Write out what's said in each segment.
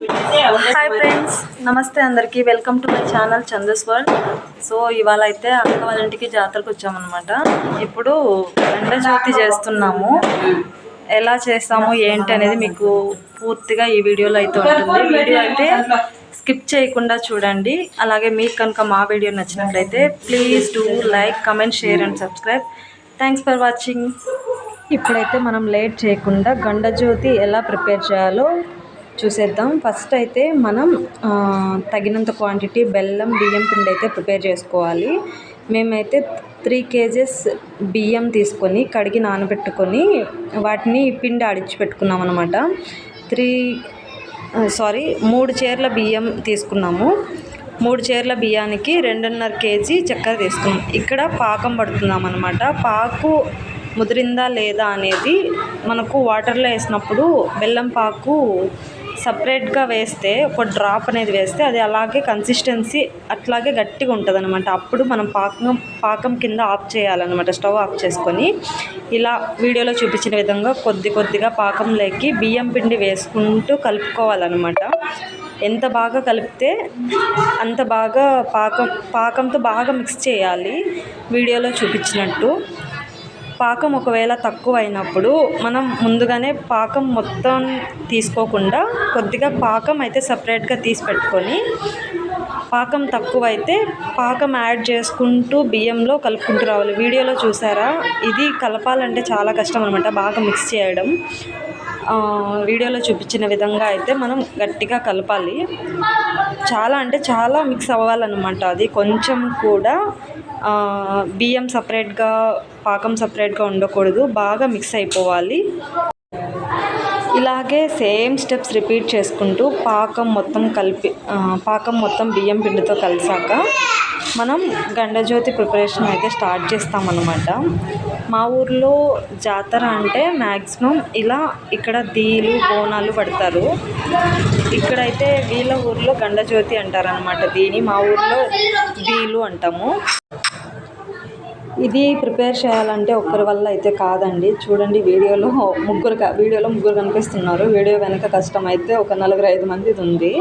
Hi friends నమస్తే అందరికీ. Welcome to my channel చందస్ వరల్డ్ సో ఇవాళ అయితే అక్క వాళ్ళ ఇంటికి జాతరకు వచ్చామన్నమాట. ఇప్పుడు గండ జ్యోతి చేస్తున్నాము. ఎలా చేస్తాము ఏంటి అనేది మీకు పూర్తిగా ఈ వీడియోలో అయితే ఉంటుంది. వీడియో అయితే స్కిప్ చేయకుండా చూడండి. అలాగే మీకు కనుక మా వీడియో నచ్చినట్లయితే please do like comment share and subscribe thanks for watching ఇప్పుడైతే మనం లేట్ చేయకుండా గండ జ్యోతి ఎలా ప్రిపేర్ చేయాలో చూసేద్దాం. ఫస్ట్ అయితే మనం తగినంత క్వాంటిటీ బెల్లం బియ్యం పిండి అయితే ప్రిపేర్ చేసుకోవాలి. మేమైతే త్రీ కేజెస్ బియ్యం తీసుకొని కడిగి నానబెట్టుకొని వాటిని పిండి అడిచి పెట్టుకున్నాం అనమాట త్రీ సారీ మూడు చీరల బియ్యం తీసుకున్నాము. మూడు చీరల బియ్యానికి రెండున్నర కేజీ చక్కెర తీసుకున్నాం. ఇక్కడ పాకం పడుతున్నాం అనమాట పాకు ముదిరిందా లేదా అనేది మనకు వాటర్లో వేసినప్పుడు బెల్లం పాకు సపరేట్గా వేస్తే ఒక డ్రాప్ అనేది వేస్తే అది అలాగే కన్సిస్టెన్సీ అట్లాగే గట్టిగా ఉంటుంది అనమాట అప్పుడు మనం పాకం పాకం కింద ఆఫ్ చేయాలన్నమాట. స్టవ్ ఆఫ్ చేసుకొని ఇలా వీడియోలో చూపించిన విధంగా కొద్ది కొద్దిగా పాకంలోకి బియ్యం పిండి వేసుకుంటూ కలుపుకోవాలన్నమాట. ఎంత బాగా కలిపితే అంత బాగా పాకం పాకంతో బాగా మిక్స్ చేయాలి. వీడియోలో చూపించినట్టు పాకం ఒకవేళ తక్కువ అయినప్పుడు మనం ముందుగానే పాకం మొత్తం తీసుకోకుండా కొద్దిగా పాకం అయితే సపరేట్గా తీసి పెట్టుకొని పాకం తక్కువ అయితే పాకం యాడ్ చేసుకుంటూ బియ్యంలో కలుపుకుంటూ రావాలి. వీడియోలో చూసారా? ఇది కలపాలంటే చాలా కష్టం అనమాట బాగా మిక్స్ చేయడం. వీడియోలో చూపించిన విధంగా అయితే మనం గట్టిగా కలపాలి. చాలా అంటే చాలా మిక్స్ అవ్వాలన్నమాట అది. కొంచెం కూడా బియ్యం సపరేట్గా పాకం సపరేట్గా ఉండకూడదు. బాగా మిక్స్ అయిపోవాలి. ఇలాగే సేమ్ స్టెప్స్ రిపీట్ చేసుకుంటూ పాకం మొత్తం కలిపి పాకం మొత్తం బియ్యం పిండితో కలిసాక మనం గండజ్యోతి ప్రిపరేషన్ అయితే స్టార్ట్ చేస్తామన్నమాట. మా ఊర్లో జాతర అంటే మ్యాక్సిమం ఇలా ఇక్కడ దీలు బోనాలు పడతారు. ఇక్కడైతే వీళ్ళ ఊర్లో గండజ్యోతి అంటారనమాట దీని మా ఊర్లో దీలు అంటాము. ఇది ప్రిపేర్ చేయాలంటే ఒక్కరి వల్ల అయితే కాదండి. చూడండి వీడియోలో ముగ్గురు వీడియోలో ముగ్గురు కనిపిస్తున్నారు. వీడియో వెనక కష్టం అయితే ఒక నలుగురు ఐదు మందిది ఉంది.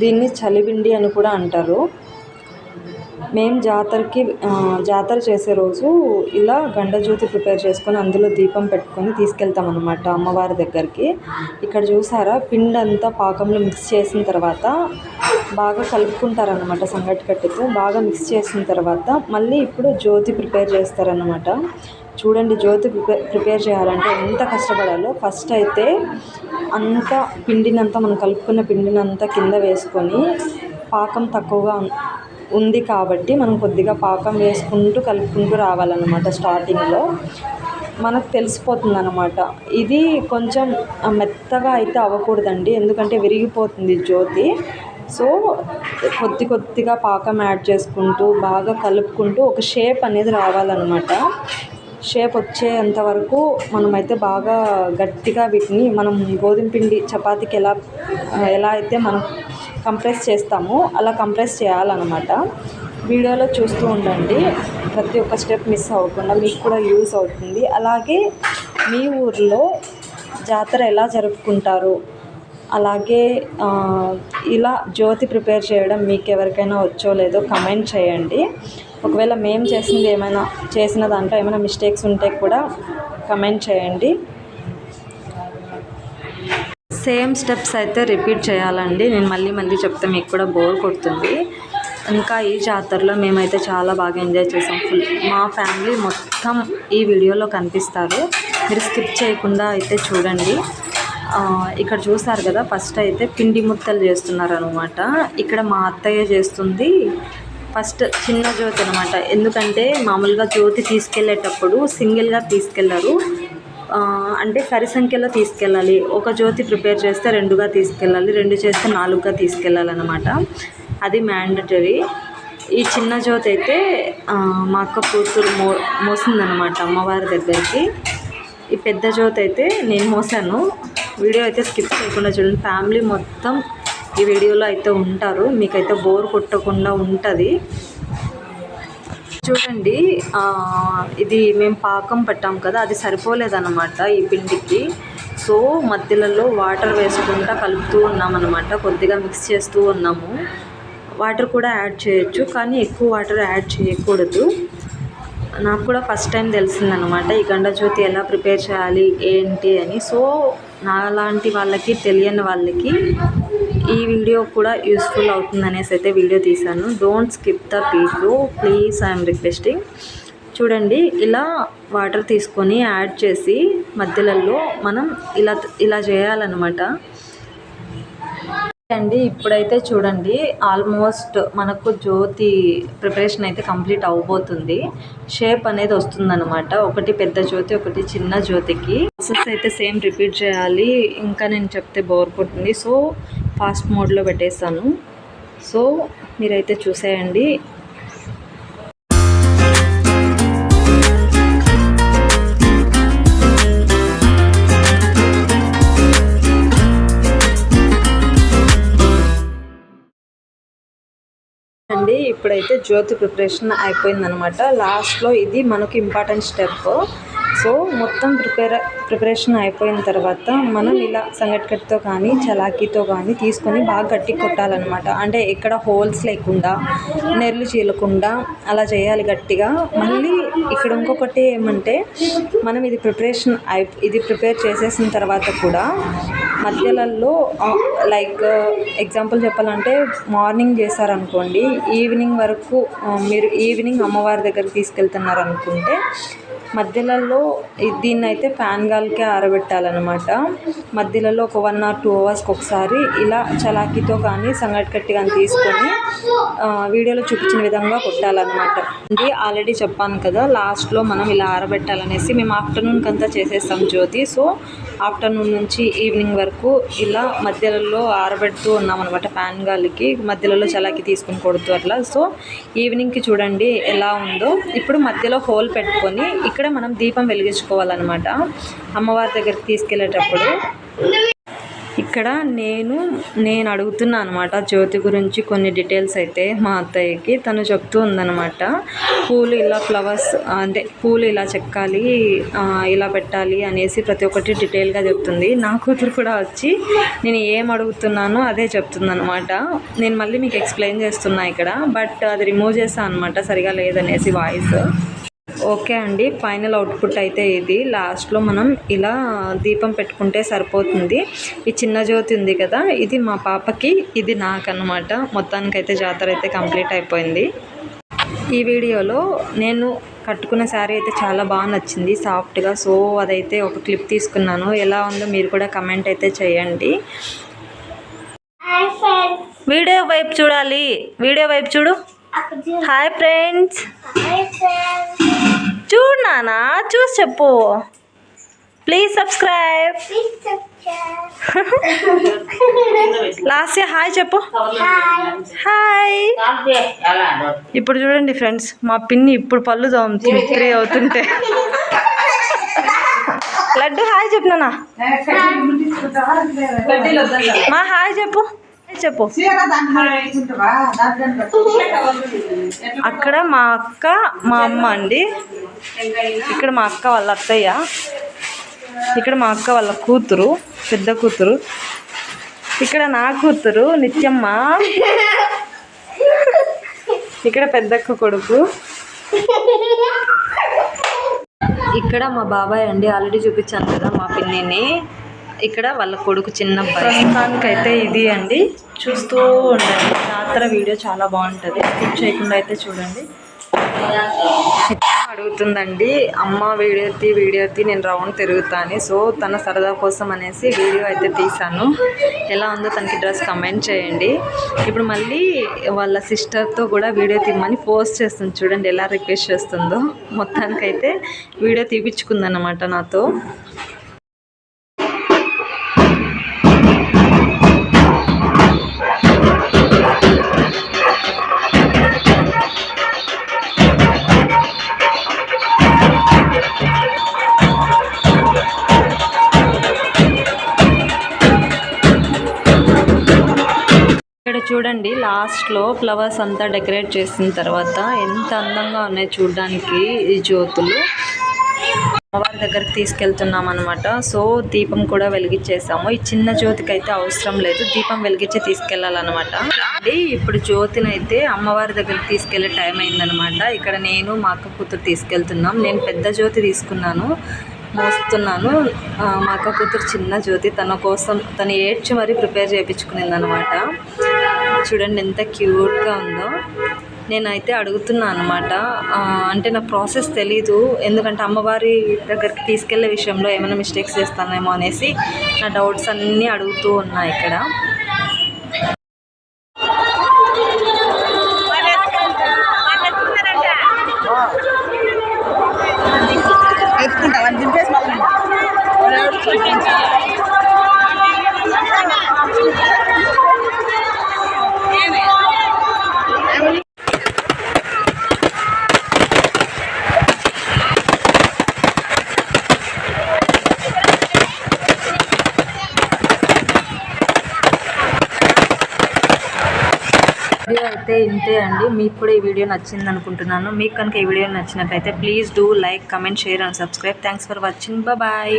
దీన్ని చలిబిండి అని కూడా అంటారు. మేము జాతరకి జాతర చేసే రోజు ఇలా గండజ్యోతి ప్రిపేర్ చేసుకొని అందులో దీపం పెట్టుకొని తీసుకెళ్తాం అనమాట అమ్మవారి దగ్గరికి. ఇక్కడ చూసారా పిండి అంతా పాకంలో మిక్స్ చేసిన తర్వాత బాగా కలుపుకుంటారనమాట సంగటి కట్టెతో బాగా మిక్స్ చేసిన తర్వాత మళ్ళీ ఇప్పుడు జ్యోతి ప్రిపేర్ చేస్తారనమాట చూడండి జ్యోతి ప్రిపేర్ ప్రిపేర్ చేయాలంటే ఎంత కష్టపడాలో. ఫస్ట్ అయితే అంత పిండినంతా మనం కలుపుకున్న పిండినంతా కింద వేసుకొని పాకం తక్కువగా ఉంది కాబట్టి మనం కొద్దిగా పాకం వేసుకుంటూ కలుపుకుంటూ రావాలన్నమాట స్టార్టింగ్లో. మనకు తెలిసిపోతుంది అనమాట ఇది కొంచెం మెత్తగా అయితే అవ్వకూడదండి. ఎందుకంటే విరిగిపోతుంది జ్యోతి. సో కొద్ది కొద్దిగా పాకం యాడ్ చేసుకుంటూ బాగా కలుపుకుంటూ ఒక షేప్ అనేది రావాలన్నమాట. షేప్ వచ్చేంత వరకు మనమైతే బాగా గట్టిగా వీటిని మనం గోధుమ పిండి చపాతీకి ఎలా ఎలా అయితే మనం కంప్రెస్ చేస్తామో అలా కంప్రెస్ చేయాలన్నమాట. వీడియోలో చూస్తూ ఉండండి. ప్రతి ఒక్క స్టెప్ మిస్ అవ్వకుండా మీకు కూడా యూస్ అవుతుంది. అలాగే మీ ఊర్లో జాతర ఎలా జరుపుకుంటారు? అలాగే ఇలా జ్యోతి ప్రిపేర్ చేయడం మీకు ఎవరికైనా వచ్చో లేదో కమెంట్ చేయండి. ఒకవేళ మేము చేసింది ఏమైనా చేసిన దాంట్లో ఏమైనా మిస్టేక్స్ ఉంటే కూడా కమెంట్ చేయండి. సేమ్ స్టెప్స్ అయితే రిపీట్ చేయాలండి. నేను మళ్ళీ మళ్ళీ చెప్తే మీకు కూడా బోర్ కొడుతుంది. ఇంకా ఈ జాతరలో మేమైతే చాలా బాగా ఎంజాయ్ చేసాం. ఫుల్ మా ఫ్యామిలీ మొత్తం ఈ వీడియోలో కనిపిస్తారు. మీరు స్కిప్ చేయకుండా అయితే చూడండి. ఇక్కడ చూస్తారు కదా ఫస్ట్ అయితే పిండి ముత్తలు చేస్తున్నారు అనమాట ఇక్కడ మా అత్తయ్య చేస్తుంది ఫస్ట్ చిన్న జ్యోతి అనమాట ఎందుకంటే మామూలుగా జ్యోతి తీసుకెళ్ళేటప్పుడు సింగిల్గా తీసుకెళ్ళరు అంటే సరి సంఖ్యలో తీసుకెళ్ళాలి. ఒక జ్యోతి ప్రిపేర్ చేస్తే రెండుగా తీసుకెళ్ళాలి రెండు చేస్తే నాలుగుగా తీసుకెళ్ళాలన్నమాట. అది మ్యాండటరీ ఈ చిన్న జ్యోతి అయితే మా అక్క కూతురు మో మోసిందనమాట అమ్మవారి దగ్గరికి. ఈ పెద్ద జ్యోతి అయితే నేను మోసాను. వీడియో అయితే స్కిప్ చేయకుండా చూడండి. ఫ్యామిలీ మొత్తం ఈ వీడియోలో అయితే ఉంటారు. మీకైతే బోర్ కొట్టకుండా ఉంటుంది. చూడండి ఇది మేము పాకం పట్టాం కదా అది సరిపోలేదన్నమాట ఈ పిండికి. సో మధ్యలలో వాటర్ వేసుకుంటా కలుపుతూ ఉన్నామన్నమాట. కొద్దిగా మిక్స్ చేస్తూ ఉన్నాము. వాటర్ కూడా యాడ్ చేయొచ్చు కానీ ఎక్కువ వాటర్ యాడ్ చేయకూడదు. నాకు కూడా ఫస్ట్ టైం తెలిసిందనమాట ఈ గండజ్యోతి ఎలా ప్రిపేర్ చేయాలి ఏంటి అని. సో నాలాంటి వాళ్ళకి తెలియని వాళ్ళకి ఈ వీడియో కూడా యూస్ఫుల్ అవుతుంది అనేసి అయితే వీడియో తీశాను. Don't skip the video please I'm requesting చూడండి ఇలా వాటర్ తీసుకొని యాడ్ చేసి మధ్యలలో మనం ఇలా ఇలా చేయాలన్నమాట. అండి ఇప్పుడైతే చూడండి ఆల్మోస్ట్ మనకు జ్యోతి ప్రిపరేషన్ అయితే కంప్లీట్ అవబోతుంది. షేప్ అనేది వస్తుందన్నమాట. ఒకటి పెద్ద జ్యోతి ఒకటి చిన్న జ్యోతికి. ప్రాసెస్ అయితే సేమ్ రిపీట్ చేయాలి. ఇంకా నేను చెప్తే బోర్ కొట్టింది సో ఫాస్ట్ మోడ్లో పెట్టేస్తాను సో మీరైతే చూసేయండి. ఇప్పుడైతే జ్యోతి ప్రిపరేషన్ అయిపోయిందనమాట లాస్ట్లో ఇది మనకు ఇంపార్టెంట్ స్టెప్ సో మొత్తం ప్రిపేర్ ప్రిపరేషన్ అయిపోయిన తర్వాత మనం ఇలా సంగటికట్టుతో కానీ చలాకీతో కానీ తీసుకొని బాగా గట్టి కొట్టాలన్నమాట. అంటే ఎక్కడ హోల్స్ లేకుండా నెర్లు చీలకుండా అలా చేయాలి గట్టిగా. మళ్ళీ ఇక్కడ ఇంకొకటి ఏమంటే మనం ఇది ప్రిపరేషన్ అయి ఇది ప్రిపేర్ చేసేసిన తర్వాత కూడా మధ్యలలో లైక్ ఎగ్జాంపుల్ చెప్పాలంటే మార్నింగ్ చేశారనుకోండి ఈవినింగ్ వరకు మీరు ఈవినింగ్ అమ్మవారి దగ్గరికి తీసుకెళ్తున్నారు అనుకుంటే మధ్యలలో దీన్ని అయితే ఫ్యాన్ గాలికే ఆరబెట్టాలన్నమాట. మధ్యలలో ఒక వన్ ఆర్ టూ అవర్స్కి ఒకసారి ఇలా చలాకీతో కానీ సంగటి కట్టి కానీ తీసుకొని వీడియోలో చూపించిన విధంగా కొట్టాలన్నమాట. ఇది ఆల్రెడీ చెప్పాను కదా లాస్ట్లో మనం ఇలా ఆరబెట్టాలనేసి మేము ఆఫ్టర్నూన్కి అంతా చేసేస్తాం జ్యోతి. సో ఆఫ్టర్నూన్ నుంచి ఈవినింగ్ వరకు ఇలా మధ్యలలో ఆరబెడుతూ ఉన్నాం అనమాట ఫ్యాన్ గాలికి మధ్యలలో చలాకి తీసుకుని కొడుతూ అట్లా. సో ఈవినింగ్కి చూడండి ఎలా ఉందో. ఇప్పుడు మధ్యలో హోల్ పెట్టుకొని ఇక్కడ మనం దీపం వెలిగించుకోవాలన్నమాట. అమ్మవారి దగ్గరికి తీసుకెళ్ళేటప్పుడు. ఇక్కడ నేను నేను అడుగుతున్నా అనమాట జ్యోతి గురించి కొన్ని డీటెయిల్స్ అయితే మా అత్తయ్యకి. తను చెప్తూ ఉందనమాట పూలు ఇలా ఫ్లవర్స్ అంటే పూలు ఇలా చెక్కాలి ఇలా పెట్టాలి అనేసి ప్రతి ఒక్కటి డీటెయిల్గా చెప్తుంది. నా కూతురు కూడా వచ్చి నేను ఏం అడుగుతున్నానో అదే చెప్తుందనమాట నేను మళ్ళీ మీకు ఎక్స్ప్లెయిన్ చేస్తున్నా ఇక్కడ. బట్ అది రిమూవ్ చేస్తాను అనమాట సరిగా లేదనేసి వాయిస్. ఓకే అండి ఫైనల్ అవుట్పుట్ అయితే ఇది. లాస్ట్లో మనం ఇలా దీపం పెట్టుకుంటే సరిపోతుంది. ఈ చిన్న జ్యోతి ఉంది కదా ఇది మా పాపకి ఇది నాకన్నమాట. మొత్తానికైతే జాతర అయితే కంప్లీట్ అయిపోయింది. ఈ వీడియోలో నేను కట్టుకున్న శారీ అయితే చాలా బాగా నచ్చింది సాఫ్ట్గా. సో అదైతే ఒక క్లిప్ తీసుకున్నాను. ఎలా ఉందో మీరు కూడా కమెంట్ అయితే చేయండి. వీడియో వైపు చూడాలి. వీడియో వైపు చూడు. Hi friends. చూడు నానా చూసి చెప్పు. ప్లీజ్ సబ్స్క్రైబ్ లాస్ట్ హాయ్ చెప్పు. హాయ్ ఇప్పుడు చూడండి ఫ్రెండ్స్ మా పిన్ని ఇప్పుడు పళ్ళు తోముతుంది త్రీ అవుతుంటే. లడ్డు హాయ్ చెప్పు నాన్న మా హాయ్ చెప్పు. చెప్పు. అక్కడ మా అక్క మా అమ్మ అండి. ఇక్కడ మా అక్క వాళ్ళ అత్తయ్య. ఇక్కడ మా అక్క వాళ్ళ కూతురు పెద్ద కూతురు. ఇక్కడ నా కూతురు నిత్యమ్మ. ఇక్కడ పెద్దక్క కొడుకు. ఇక్కడ మా బాబాయ్ అండి ఆల్రెడీ చూపించాను కదా మా పిన్నిని. ఇక్కడ వాళ్ళ కొడుకు చిన్న అబ్బాయి ప్రస్తుతానికైతే ఇది అండి. చూస్తూ ఉండండి. జాతర వీడియో చాలా బాగుంటుంది. స్కిప్ చేయకుండా అయితే చూడండి. అడుగుతుందండి అమ్మ వీడియో తీ వీడియో తీ నేను రౌండ్ తిరుగుతాను. సో తన సరదా కోసం అనేసి వీడియో అయితే తీశాను. ఎలా ఉందో తనకి డ్రెస్ కమెంట్ చేయండి. ఇప్పుడు మళ్ళీ వాళ్ళ సిస్టర్తో కూడా వీడియో తీయమని పోస్ట్ చేస్తుంది. చూడండి ఎలా రిక్వెస్ట్ చేస్తుందో. మొత్తానికైతే వీడియో తీపించుకుందన్నమాట నాతో. చూడండి లాస్ట్లో ఫ్లవర్స్ అంతా డెకరేట్ చేసిన తర్వాత ఎంత అందంగా ఉన్నాయి చూడడానికి ఈ జ్యోతులు. అమ్మవారి దగ్గరికి తీసుకెళ్తున్నాం అనమాట సో దీపం కూడా వెలిగించేసాము. ఈ చిన్న జ్యోతికి అయితే అవసరం లేదు. దీపం వెలిగించి తీసుకెళ్ళాలన్నమాట అండి ఇప్పుడు జ్యోతిని అయితే అమ్మవారి దగ్గరికి తీసుకెళ్ళే టైం అయిందనమాట ఇక్కడ నేను మా అక్క కూతురు తీసుకెళ్తున్నాం. నేను పెద్ద జ్యోతి తీసుకున్నాను మోస్తున్నాను. మా అక్క కూతురు చిన్న జ్యోతి. తన కోసం తను ఏడ్చి మరీ ప్రిపేర్ చేయించుకునిందనమాట చూడండి ఎంత క్యూట్గా ఉందో. నేనైతే అడుగుతున్నా అనమాట అంటే నా ప్రాసెస్ తెలీదు. ఎందుకంటే అమ్మవారి దగ్గరికి తీసుకెళ్ళే విషయంలో ఏమైనా మిస్టేక్స్ చేస్తానేమో అనేసి నా డౌట్స్ అన్నీ అడుగుతూ ఉన్నా ఇక్కడ. అయితే ఇంతే అండి. మీకు కూడా ఈ వీడియో నచ్చింది అనుకుంటున్నాను మీకు కనుక ఈ వీడియో నచ్చినట్లయితే please do like comment share and subscribe. Thanks for watching. Bye.